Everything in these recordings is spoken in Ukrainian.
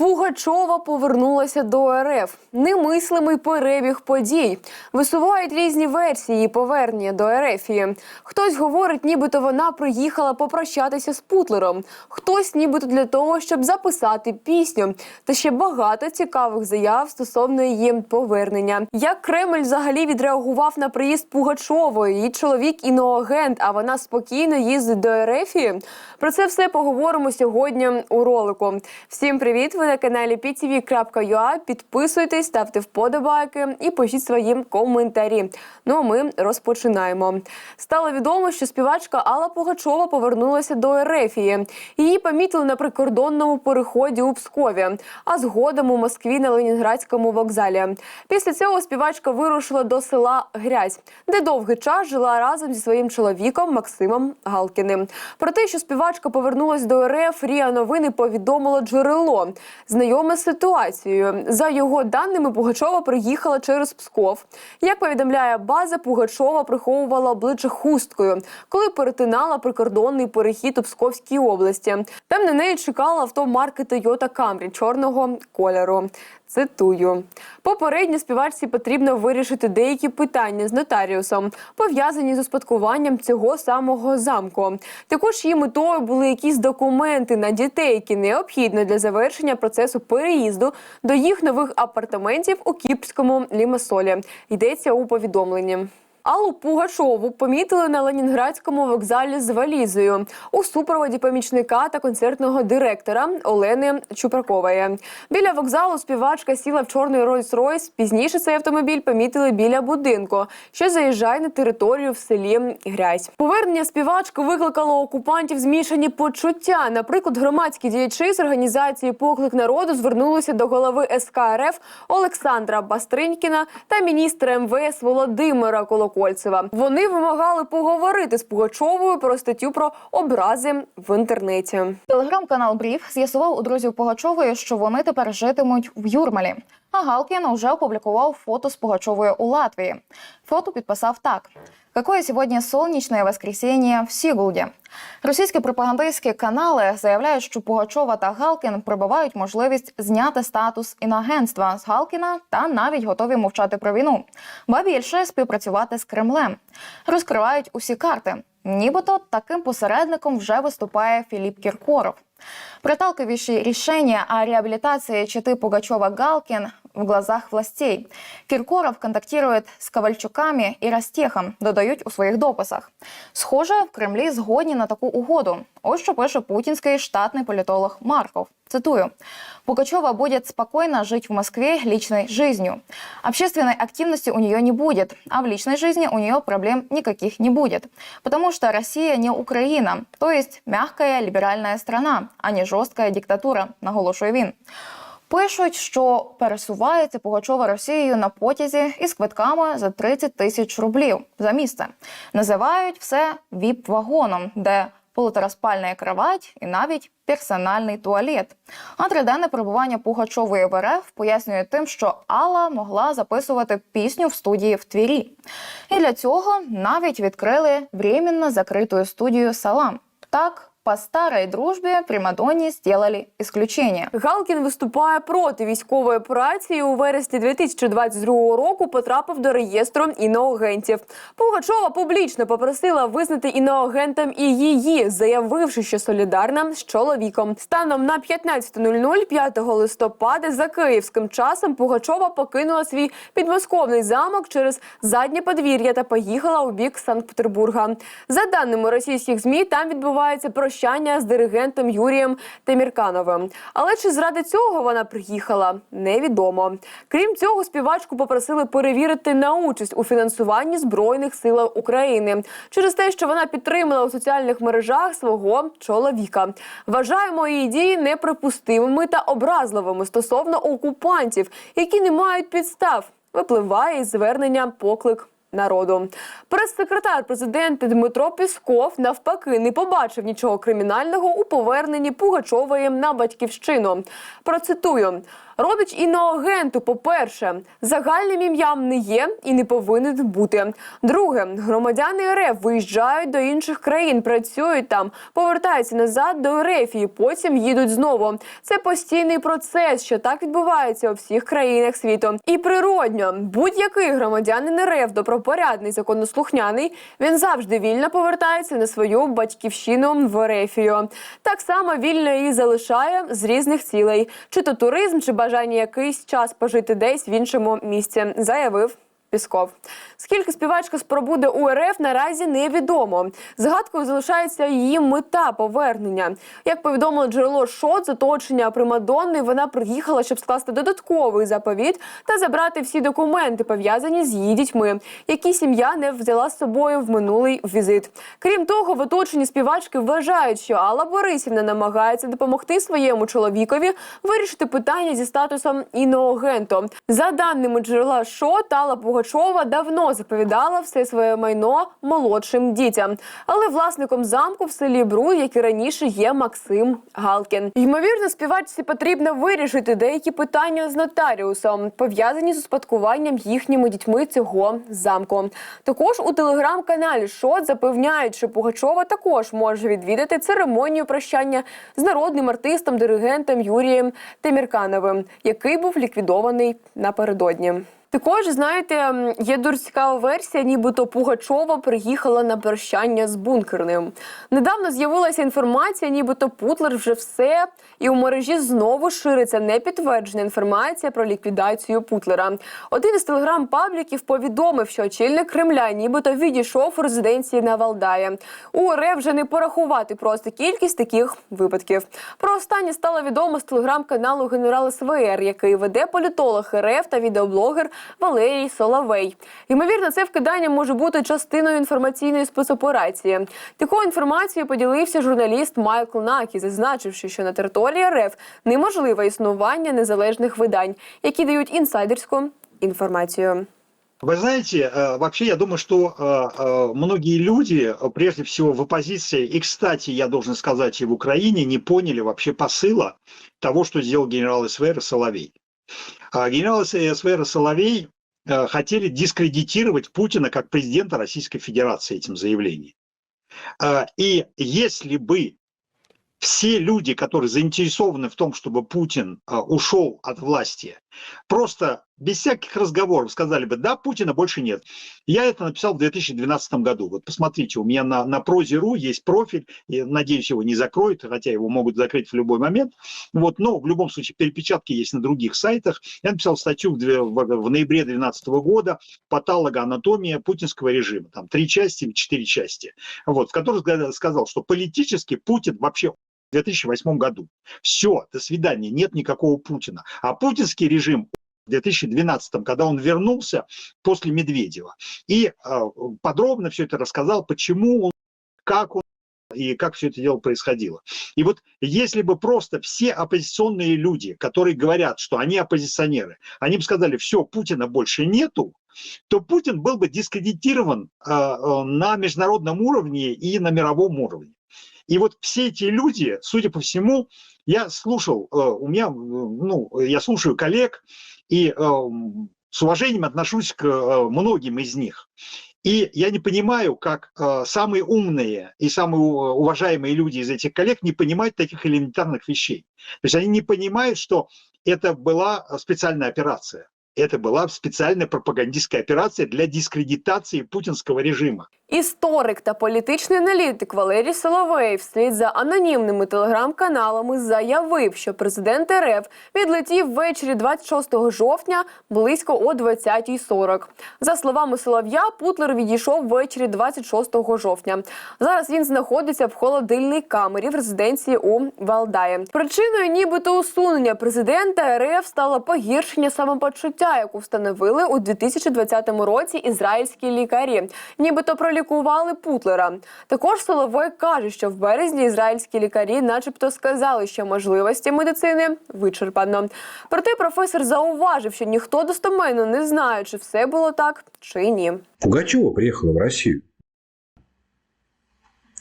Пугачова повернулася до РФ. Немислимий перебіг подій. Висувають різні версії повернення до РФ. Хтось говорить, нібито вона приїхала попрощатися з Путлером. Хтось, нібито для того, щоб записати пісню. Та ще багато цікавих заяв стосовно її повернення. Як Кремль взагалі відреагував на приїзд Пугачової? Її чоловік іноагент, а вона спокійно їздить до РФ. Про це все поговоримо сьогодні у ролику. Всім привіт! Ви на каналі ptv.ua. Підписуйтесь, ставте вподобайки і пишіть свої коментарі. Ну а ми розпочинаємо. Стало відомо, що співачка Алла Пугачова повернулася до Ерефії. Її помітили на прикордонному переході у Пскові, а згодом у Москві на Ленінградському вокзалі. Після цього співачка вирушила до села Грязь, де довгий час жила разом зі своїм чоловіком Максимом Галкіним. Про те, що співачка повернулась до РФ, Ріа Новини повідомило джерело, знайоме з ситуацією. За його даними, Пугачова приїхала через Псков. Як повідомляє база, Пугачова приховувала обличчя хусткою, коли перетинала прикордонний перехід у Псковській області. Там на неї чекала авто марки Toyota Camry чорного кольору. Цитую: попередньо співачці потрібно вирішити деякі питання з нотаріусом, пов'язані з успадкуванням цього самого замку. Також її метою були якісь документи на дітей, які необхідно для завершення процесу переїзду до їх нових апартаментів у Кіпрському лімасолі. Йдеться у повідомленні. Аллу Пугачову помітили на Ленінградському вокзалі з валізою у супроводі помічника та концертного директора Олени Чупракової. Біля вокзалу співачка сіла в чорний Rolls-Royce. Пізніше цей автомобіль помітили біля будинку, що заїжджає на територію в селі Грязь. Повернення співачки викликало окупантів змішані почуття. Наприклад, громадські діячі з організації Поклик народу звернулися до голови СК РФ Олександра Бастринькіна та міністра МВС Володимира Колокольцева. Вони вимагали поговорити з Пугачовою про статтю про образи в інтернеті. Телеграм-канал Брів з'ясував у друзів Пугачової, що вони тепер житимуть в Юрмалі. А Галкін вже опублікував фото з Пугачовою у Латвії. Фото підписав так: Какое сьогодні сонячне воскресенье в Сігулді. Російські пропагандистські канали заявляють, що Пугачова та Галкін прибувають можливість зняти статус інагентства з Галкіна та навіть готові мовчати про війну, ба більше співпрацювати з Кремлем. Розкривають усі карти. Нібито таким посередником вже виступає Філіп Кіркоров. Проталкивающие решение о реабилитации Читы Пугачева-Галкин в глазах властей. Киркоров контактирует з Ковальчуками і Ростехом, додають у своїх дописах. Схоже, в Кремлі згодні на таку угоду. Ось що пише путінський штатний політолог Марков. Цитую. Пугачева будет спокойно жить в Москве личной жизнью. Общественной активности у нее не будет, а в личной жизни у нее проблем никаких не будет. Потому что Россия не Украина, то есть мягкая либеральная страна, а не жорстка диктатура, наголошує він. Пишуть, що пересувається Пугачова Росією на потязі із квитками за 30 тисяч рублів за місце. Називають все віп-вагоном, де полутороспальна кровать і навіть персональний туалет. А триденне перебування Пугачової в РФ пояснює тим, що Алла могла записувати пісню в студії в Твірі. І для цього навіть відкрили временно закриту студію Салам. Так, по старій дружбі Примадонні сделали исключение. Галкін виступає проти військової операції. У вересні 2022 року потрапив до реєстру іноагентів. Пугачова публічно попросила визнати іноагентом і її, заявивши, що солідарна з чоловіком. Станом на 15.00 5 листопада за київським часом Пугачова покинула свій підмосковний замок через заднє подвір'я та поїхала у бік Санкт-Петербурга. За даними російських змі, там відбувається прощання з диригентом Юрієм Теміркановим. Але чи заради цього вона приїхала, невідомо. Крім цього, співачку попросили перевірити на участь у фінансуванні збройних сил України через те, що вона підтримала у соціальних мережах свого чоловіка. Вважаємо її дії неприпустимими та образливими стосовно окупантів, які не мають підстав. Випливає із звернення поклик народу. Прес-секретар президента Дмитро Пісков навпаки не побачив нічого кримінального у поверненні Пугачової на батьківщину. Процитую. Родич іноагенту, по-перше, загальним ім'ям не є і не повинен бути. Друге, громадяни РФ виїжджають до інших країн, працюють там, повертаються назад до РФ і потім їдуть знову. Це постійний процес, що так відбувається у всіх країнах світу. І природньо, будь-який громадянин РФ добропорядний, законослухняний, він завжди вільно повертається на свою батьківщину в Ерефію. Так само вільно і залишає з різних цілей, чи то туризм, чи бажання якийсь час пожити десь в іншому місці, заявив. Пісков. Скільки співачка спробуде у РФ наразі невідомо. Згадкою залишається її мета повернення. Як повідомило джерело ШОТ, з оточення Примадонни, вона приїхала, щоб скласти додатковий заповіт та забрати всі документи, пов'язані з її дітьми, які сім'я не взяла з собою в минулий візит. Крім того, в оточенні співачки вважають, що Алла Борисівна намагається допомогти своєму чоловікові вирішити питання зі статусом іноагенту. За даними джерела ШОТ, Алла Пугачова давно заповідала все своє майно молодшим дітям. Але власником замку в селі Бруд, як і раніше, є Максим Галкін. Ймовірно, співачці потрібно вирішити деякі питання з нотаріусом, пов'язані з успадкуванням їхніми дітьми цього замку. Також у телеграм-каналі ШОТ запевняють, що Пугачова також може відвідати церемонію прощання з народним артистом, диригентом Юрієм Теміркановим, який був ліквідований напередодні. Також знаєте, є дуже цікава версія, нібито Пугачова приїхала на прощання з бункерним. Недавно з'явилася інформація, нібито Путлер вже все, і у мережі знову шириться непідтверджена інформація про ліквідацію Путлера. Один із телеграм-пабліків повідомив, що очільник Кремля нібито відійшов у резиденції на Валдаї. У РФ вже не порахувати просто кількість таких випадків. Про останнє стало відомо з телеграм-каналу Генерал СВР, який веде політолог РФ та відеоблогер Валерій Соловей. Ймовірно, це вкидання може бути частиною інформаційної спецоперації. Такою інформацією поділився журналіст Майкл Накі, зазначивши, що на території РФ неможливе існування незалежних видань, які дають інсайдерську інформацію. Вы знаете, э, вообще я думаю, что э, э, многие люди, э, прежде всего в оппозиции, и, кстати, я должен сказать, и в Украине, не поняли вообще посыла того, что сделал генерал СВР Соловей. А Генерал СВР Соловей э, хотели дискредитировать Путина как президента Российской Федерации этим заявлением. Э, И если бы все люди, которые заинтересованы в том, чтобы Путин э, ушел от власти, просто без всяких разговоров сказали бы, да, Путина больше нет. Я это написал в 2012 году. Вот посмотрите, у меня на, на прозе.ру есть профиль, и, надеюсь, его не закроют, хотя его могут закрыть в любой момент. Вот, но в любом случае перепечатки есть на других сайтах. Я написал статью в, в- в ноябре 2012 года «Патологоанатомия путинского режима». Там три части или четыре части. Вот, в которой ска- сказал, что политически Путин вообще 2008 году. Все, до свидания, нет никакого Путина. А путинский режим в 2012, когда он вернулся после Медведева. И э, подробно все это рассказал, почему он, как он и как все это дело происходило. И вот если бы просто все оппозиционные люди, которые говорят, что они оппозиционеры, они бы сказали, все, Путина больше нету, то Путин был бы дискредитирован э, э, на международном уровне и на мировом уровне. И вот все эти люди, судя по всему, я слушал, э, у меня, ну, я слушаю коллег, и э, с уважением отношусь к э, многим из них. И я не понимаю, как самые умные и самые уважаемые люди из этих коллег не понимают таких элементарных вещей. То есть они не понимают, что это была специальная операция. Это была специальная пропагандистская операция для дискредитации путинского режима. Історик та політичний аналітик Валерій Соловей вслід за анонімними телеграм-каналами заявив, що президент РФ відлетів ввечері 26 жовтня близько о 20.40. За словами Солов'я, Путлер відійшов ввечері 26 жовтня. Зараз він знаходиться в холодильній камері в резиденції у Валдаї. Причиною нібито усунення президента РФ стало погіршення самопочуття, яку встановили у 2020 році ізраїльські лікарі. Нібито пролікували Путлера. Також Соловой каже, що в березні ізраїльські лікарі, начебто, сказали, що можливості медицини вичерпано. Проте професор зауважив, що ніхто достоменно не знає, чи все було так чи ні. Пугачева приїхала в Россию.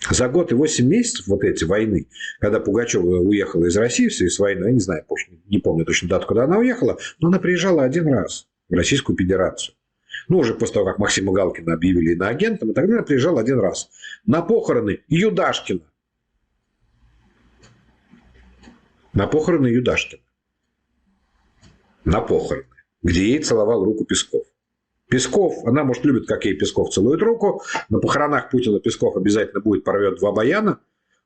За год и 8 месяцев вот эти войны, когда Пугачева уехала из России в связи с войной, я не знаю, не помню точно дату, когда она уехала, но она приезжала один раз в Российскую Федерацию. Ну, уже после того, как Максима Галкина объявили иноагентом, и тогда она приезжала один раз. На похороны Юдашкина. На похороны Юдашкина. На похороны. Где ей целовал руку Песков. Песков, она, может, любит, как ей Песков целует руку. На похоронах Путина Песков обязательно будет порвет два баяна.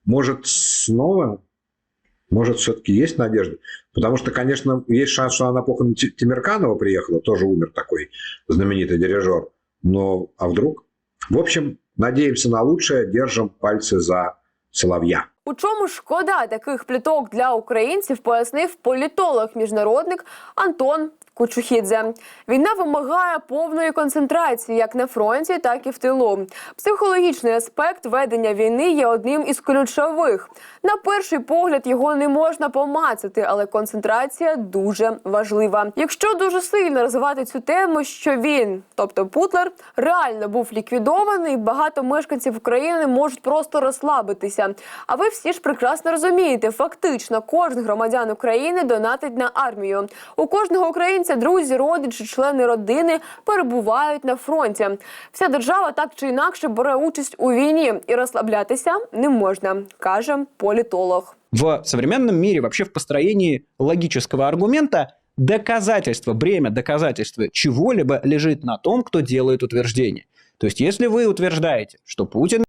Может, снова, может, все-таки есть надежда. Потому что, конечно, есть шанс, что она на похороны Ти- Тимирканова приехала, тоже умер такой знаменитый дирижер. Но, а вдруг? В общем, надеемся на лучшее, держим пальцы за Соловья. У чому шкода таких пліток для українців, пояснив політолог-міжнародник Антон Кучухідзе. Війна вимагає повної концентрації як на фронті, так і в тилу. Психологічний аспект ведення війни є одним із ключових. На перший погляд його не можна помацати, але концентрація дуже важлива. Якщо дуже сильно розвивати цю тему, що він, тобто Путлер, реально був ліквідований, багато мешканців України можуть просто розслабитися. А ви всі ж прекрасно розумієте, фактично кожен громадян України донатить на армію. У кожного українця друзі, родичі, члени родини перебувають на фронті. Вся держава так чи інакше бере участь у війні, і розслаблятися не можна, каже політолог. в современном мире вообще в построении логического аргумента доказательство, бремя доказательства чего-либо лежит на том, кто делает утверждение. То есть, если вы утверждаете, что Путин мертв,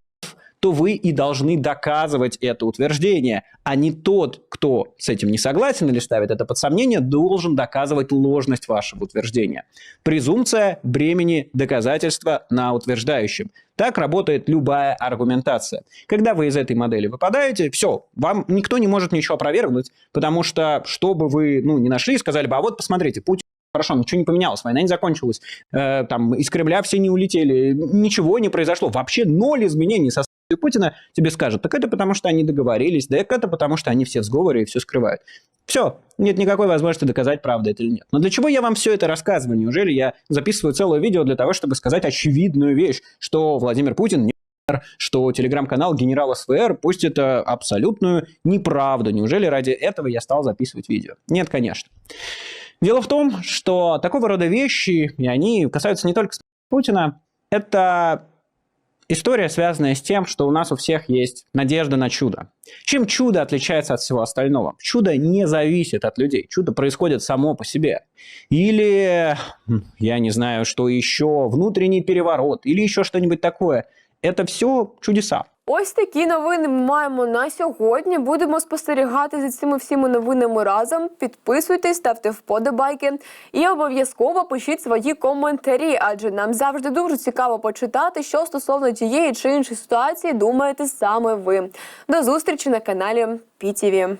то вы и должны доказывать это утверждение, а не тот, кто с этим не согласен или ставит это под сомнение, должен доказывать ложность вашего утверждения. Презумпция бремени доказательства на утверждающем. Так работает любая аргументация. Когда вы из этой модели выпадаете, все, вам никто не может ничего опровергнуть, потому что что бы вы ну, не нашли, сказали бы, а вот посмотрите, Путин Хорошо, ничего не поменялось, война не закончилась, э, там из Кремля все не улетели, ничего не произошло, вообще ноль изменений со Путина тебе скажут, так это потому, что они договорились, да это потому, что они все в сговоре и все скрывают. Все, нет никакой возможности доказать, правда это или нет. Но для чего я вам все это рассказываю? Неужели я записываю целое видео для того, чтобы сказать очевидную вещь, что Владимир Путин не что телеграм-канал генерал СВР пустит э, абсолютную неправду. Неужели ради этого я стал записывать видео? Нет, конечно. Дело в том, что такого рода вещи, и они касаются не только Путина, это история, связанная с тем, что у нас у всех есть надежда на чудо. Чем чудо отличается от всего остального? Чудо не зависит от людей. Чудо происходит само по себе. Или, м, я не знаю, что еще, внутренний переворот, или еще что-нибудь такое. Это все чудеса. Ось такі новини ми маємо на сьогодні. Будемо спостерігати за цими всіми новинами разом. Підписуйтесь, ставте вподобайки і обов'язково пишіть свої коментарі, адже нам завжди дуже цікаво почитати, що стосовно тієї чи іншої ситуації думаєте саме ви. До зустрічі на каналі ПІТІВІ.